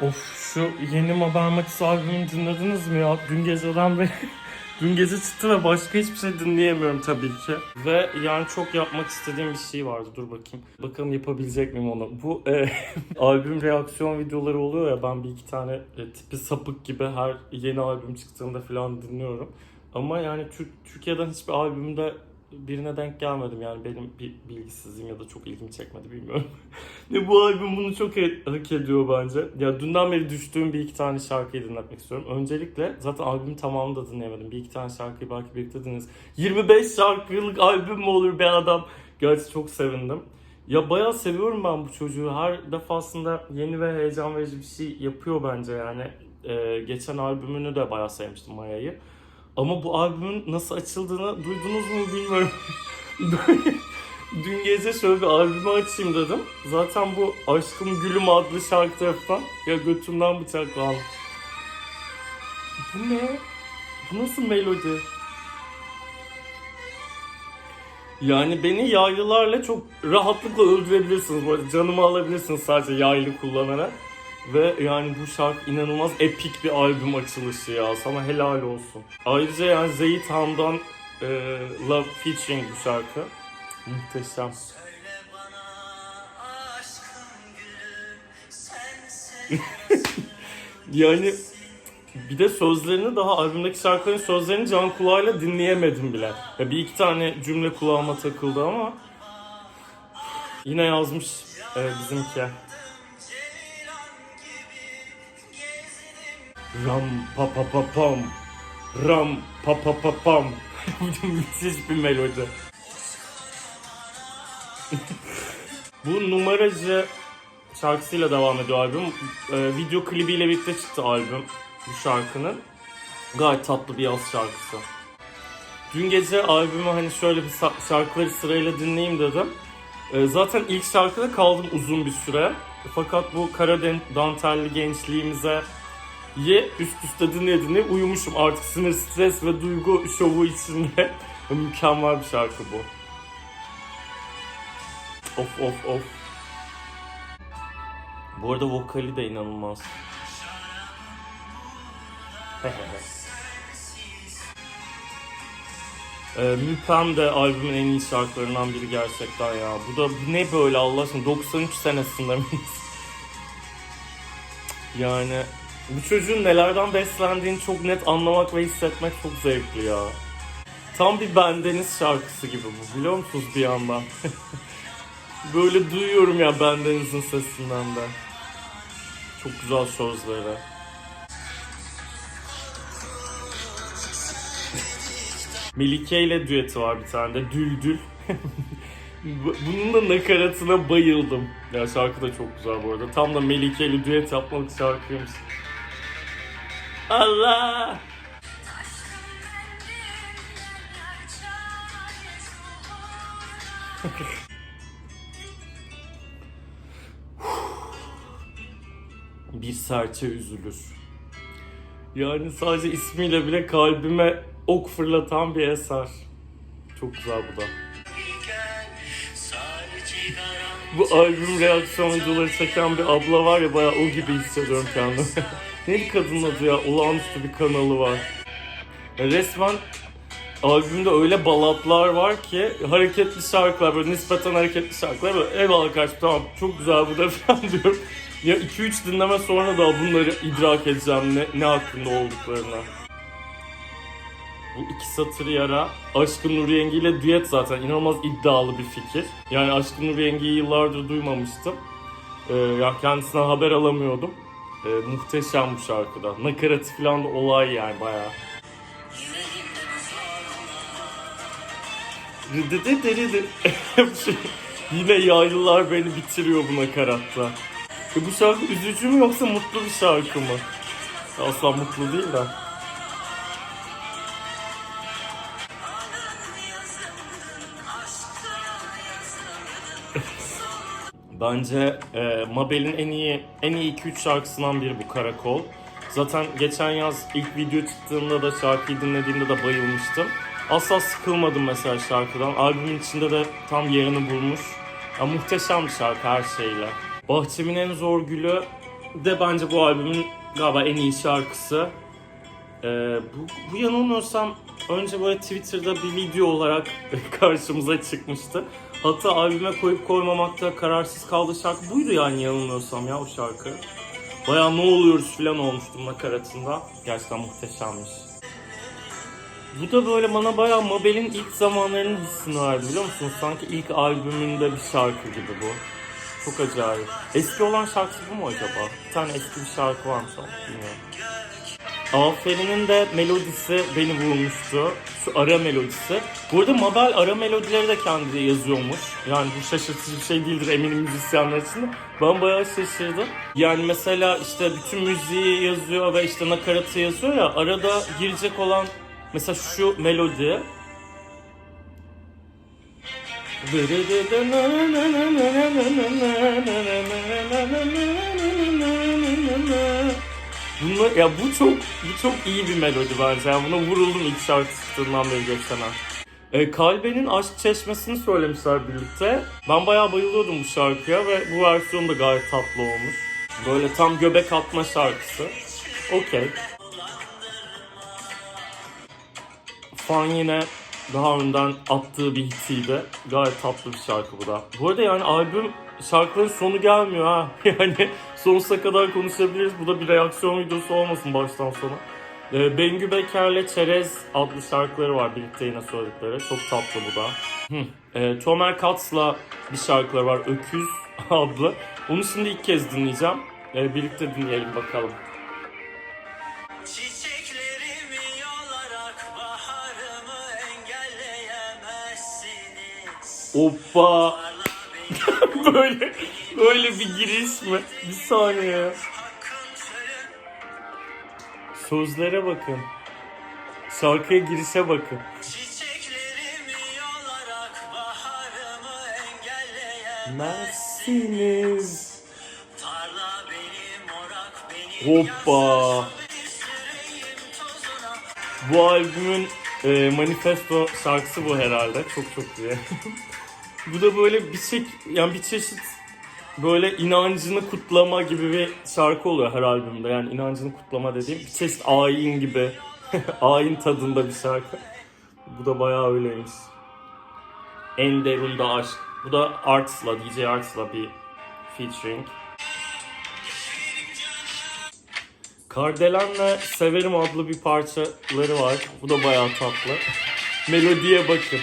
Of şu yeni Mabel Matiz albümünü dinlediniz mi ya? Dün geceden beri Dün gece çıktı ve başka hiçbir şey dinleyemiyorum tabii ki. Ve yani çok yapmak istediğim bir şey vardı. Dur bakayım. Bakalım yapabilecek miyim onu. Bu e, albüm reaksiyon videoları oluyor ya ben bir iki tane e, tipi sapık gibi her yeni albüm çıktığında falan dinliyorum. Ama yani Türk, Türkiye'den hiçbir albümde birine denk gelmedim yani benim bir bilgisizliğim ya da çok ilgimi çekmedi bilmiyorum. Ve bu albüm bunu çok hak ediyor bence. Ya dünden beri düştüğüm bir iki tane şarkıyı dinletmek istiyorum. Öncelikle zaten albümün tamamını da dinleyemedim. Bir iki tane şarkıyı belki birlikte dinleriz. 25 şarkılık albüm mü olur be adam? Gerçi çok sevindim. Ya bayağı seviyorum ben bu çocuğu. Her defasında yeni ve heyecan verici bir şey yapıyor bence yani. Ee, geçen albümünü de bayağı sevmiştim Maya'yı. Ama bu albümün nasıl açıldığını duydunuz mu bilmiyorum. Dün gece şöyle bir albümü açayım dedim. Zaten bu Aşkım Gülüm adlı şarkı tarafından ya götümden bıçaklandım. Bu ne? Bu nasıl melodi? Yani beni yaylılarla çok rahatlıkla öldürebilirsiniz. Bu canımı alabilirsiniz sadece yaylı kullanarak. Ve yani bu şarkı inanılmaz epik bir albüm açılışı ya. Sana helal olsun. Ayrıca yani Zeyt Ham'dan e, Love Featuring bu şarkı. Muhteşem. Yani bir de sözlerini daha albümdeki şarkıların sözlerini can kulağıyla dinleyemedim bile. Ya bir iki tane cümle kulağıma takıldı ama yine yazmış e, bizimki. Ram pa pa pa pam. Ram pa pa pa pam. Bu müthiş bir melodi. Bu numaracı şarkısıyla devam ediyor albüm. Ee, video klibiyle birlikte çıktı albüm bu şarkının. Gayet tatlı bir yaz şarkısı. Dün gece albümü hani şöyle bir şarkıları sırayla dinleyeyim dedim. Ee, zaten ilk şarkıda kaldım uzun bir süre. Fakat bu kara dantelli gençliğimize ye üst üste dinleye dinleye uyumuşum artık sinir, stres ve duygu şovu içinde. Mükemmel bir şarkı bu. Of of of. Bu arada vokali de inanılmaz. Ee, Müpem de albümün en iyi şarkılarından biri gerçekten ya. Bu da ne böyle Allah aşkına 93 senesinde miyiz? Yani bu çocuğun nelerden beslendiğini çok net anlamak ve hissetmek çok zevkli ya. Tam bir bendeniz şarkısı gibi bu biliyor musunuz bir yandan? Böyle duyuyorum ya bendenizin sesinden de. Çok güzel sözleri. Melike ile düeti var bir tane de Düldül. Bu- Bunun da nakaratına bayıldım. Ya şarkı da çok güzel bu arada. Tam da Melike ile düet yapmalık şarkıymış. Allah! Bir serçe üzülür. Yani sadece ismiyle bile kalbime ok fırlatan bir eser. Çok güzel bu da. Bu albüm reaksiyon videoları çeken bir abla var ya bayağı o gibi hissediyorum kendimi. Neydi kadının adı ya? Olağanüstü bir kanalı var. Ya resmen albümde öyle balatlar var ki hareketli şarkılar böyle nispeten hareketli şarkılar böyle eyvallah kardeşim tamam çok güzel bu da falan diyorum. Ya 2-3 dinleme sonra da bunları idrak edeceğim ne, ne hakkında olduklarını. Bu iki satır yara Aşkın Nur Yengi ile düet zaten inanılmaz iddialı bir fikir. Yani Aşkın Nur Yengi'yi yıllardır duymamıştım. Ee, ya kendisinden haber alamıyordum. Ee, muhteşem bu şarkıda. Nakaratı falan da olay yani bayağı. Yine yaylılar beni bitiriyor bu nakaratta. E bu şarkı üzücü mü yoksa mutlu bir şarkı mı? Asla mutlu değil de. Bence e, Mabel'in en iyi en iyi 2-3 şarkısından biri bu Karakol. Zaten geçen yaz ilk video çıktığında da şarkıyı dinlediğimde de bayılmıştım. Asla sıkılmadım mesela şarkıdan. Albümün içinde de tam yerini bulmuş. Ya, muhteşem bir şarkı her şeyle. Bahçemin en zor gülü de bence bu albümün galiba en iyi şarkısı. Ee, bu, bu yanılmıyorsam önce böyle Twitter'da bir video olarak karşımıza çıkmıştı. Hatta albüme koyup koymamakta kararsız kaldığı şarkı buydu yani yanılmıyorsam ya o şarkı. Baya ne oluyoruz falan olmuştum nakaratında. Gerçekten muhteşemmiş. Bu da böyle bana bayağı Mabel'in ilk zamanlarının hissini verdi biliyor musunuz? Sanki ilk albümünde bir şarkı gibi bu. Çok acayip. Eski olan şarkısı bu mu acaba? Bir tane eski bir şarkı varmış ama bilmiyorum. Aferin'in de melodisi beni vurmuştu. Ara melodisi. Bu arada Mabel ara melodileri de kendi yazıyormuş. Yani bu şaşırtıcı bir şey değildir eminim müzisyenler için de. Ben bayağı şaşırdım. Yani mesela işte bütün müziği yazıyor ve işte nakaratı yazıyor ya. Arada girecek olan mesela şu melodi. Bunlar, ya bu çok bu çok iyi bir melodi bence. Yani buna vuruldum ilk şarkı çıktığından beri ay. E, Kalbe'nin Aşk Çeşmesi'ni söylemişler birlikte. Ben bayağı bayılıyordum bu şarkıya ve bu versiyon da gayet tatlı olmuş. Böyle tam göbek atma şarkısı. Okey. Fan yine daha önden attığı bir hitiydi. Gayet tatlı bir şarkı bu da. Bu arada yani albüm şarkıların sonu gelmiyor ha. Yani sonsuza kadar konuşabiliriz. Bu da bir reaksiyon videosu olmasın baştan sona. Ee, Bengü Beker'le Çerez adlı şarkıları var birlikte yine söyledikleri. Çok tatlı bu da. Hı. Ee, Tomer Katz'la bir şarkıları var. Öküz adlı. Onu şimdi ilk kez dinleyeceğim. Ee, birlikte dinleyelim bakalım. Beni böyle böyle bir giriş mi? Bir saniye Sözlere bakın. Şarkıya girişe bakın. Mersiniz. Hoppa. Bu albümün e, manifesto şarkısı bu herhalde. Çok çok iyi. bu da böyle bir şey, yani bir çeşit böyle inancını kutlama gibi bir şarkı oluyor her albümde. Yani inancını kutlama dediğim bir çeşit ayin gibi, ayin tadında bir şarkı. Bu da bayağı öyleymiş. En derunda aşk. Bu da Arts'la, DJ Arts'la bir featuring. Kardelen'le Severim adlı bir parçaları var. Bu da bayağı tatlı. Melodiye bakın.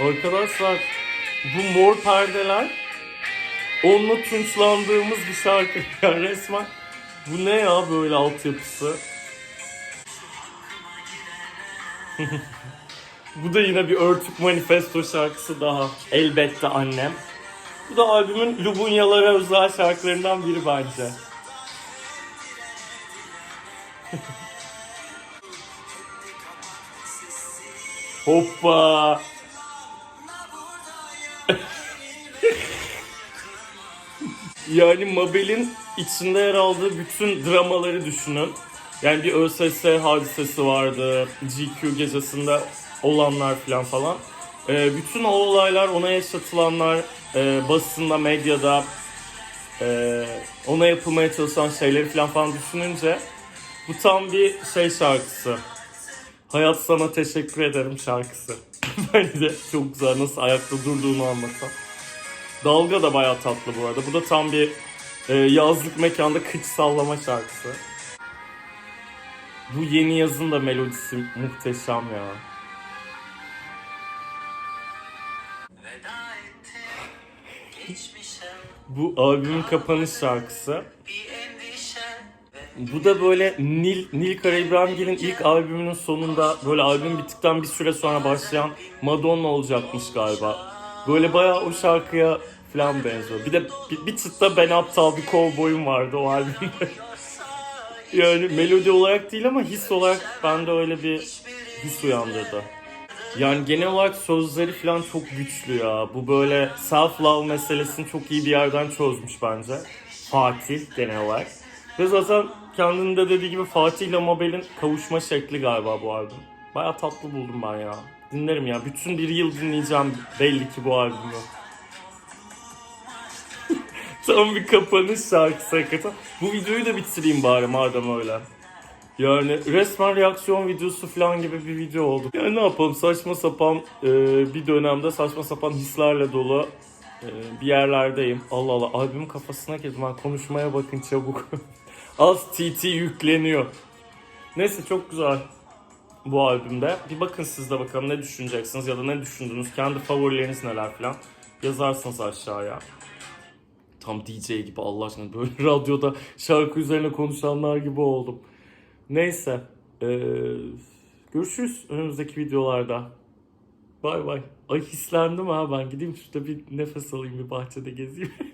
Arkadaşlar bu mor perdeler onunla tunçlandığımız bir şarkı. Yani resmen bu ne ya böyle altyapısı? bu da yine bir Örtük Manifesto şarkısı daha. Elbette annem. Bu da albümün Lubunyalara özel şarkılarından biri bence. Hoppa! Yani Mabel'in içinde yer aldığı bütün dramaları düşünün. Yani bir ÖSS hadisesi vardı, GQ gecesinde olanlar falan falan. Ee, bütün o olaylar, ona yaşatılanlar, e, basında, medyada e, ona yapılmaya çalışan şeyleri falan falan düşününce bu tam bir şey şarkısı. Hayat sana teşekkür ederim şarkısı. Bence çok güzel nasıl ayakta durduğunu anlatan. Dalga da bayağı tatlı bu arada. Bu da tam bir e, yazlık mekanda kıç sallama şarkısı. Bu yeni yazın da melodisi muhteşem ya. Bu albümün kapanış şarkısı. Bu da böyle Nil, Nil Karaibrahimgil'in ilk albümünün sonunda böyle albüm bittikten bir süre sonra başlayan Madonna olacakmış galiba. Böyle bayağı o şarkıya falan benziyor. Bir de bir, bir çıtta ben aptal bir kovboyum vardı o albümde. yani melodi olarak değil ama his olarak bende öyle bir his uyandırdı. Yani genel olarak sözleri falan çok güçlü ya. Bu böyle self love meselesini çok iyi bir yerden çözmüş bence. Fatih genel olarak. Ve zaten kendinin de dediği gibi Fatih ile Mabel'in kavuşma şekli galiba bu albüm. Baya tatlı buldum ben ya. Dinlerim ya. Bütün bir yıl dinleyeceğim belli ki bu albümü. Tam bir kapanış şarkısı hakikaten. Bu videoyu da bitireyim bari madem öyle. Yani resmen reaksiyon videosu falan gibi bir video oldu. Yani ne yapalım saçma sapan e, bir dönemde saçma sapan hislerle dolu e, bir yerlerdeyim. Allah Allah albümün kafasına girdim. Ben konuşmaya bakın çabuk. Az TT yükleniyor. Neyse çok güzel bu albümde. Bir bakın siz de bakalım ne düşüneceksiniz ya da ne düşündünüz. Kendi favorileriniz neler falan. Yazarsınız aşağıya. Tam DJ gibi Allah aşkına böyle radyoda şarkı üzerine konuşanlar gibi oldum. Neyse. eee, görüşürüz önümüzdeki videolarda. Bay bay. Ay hislendim ha ben. Gideyim şurada bir nefes alayım bir bahçede gezeyim.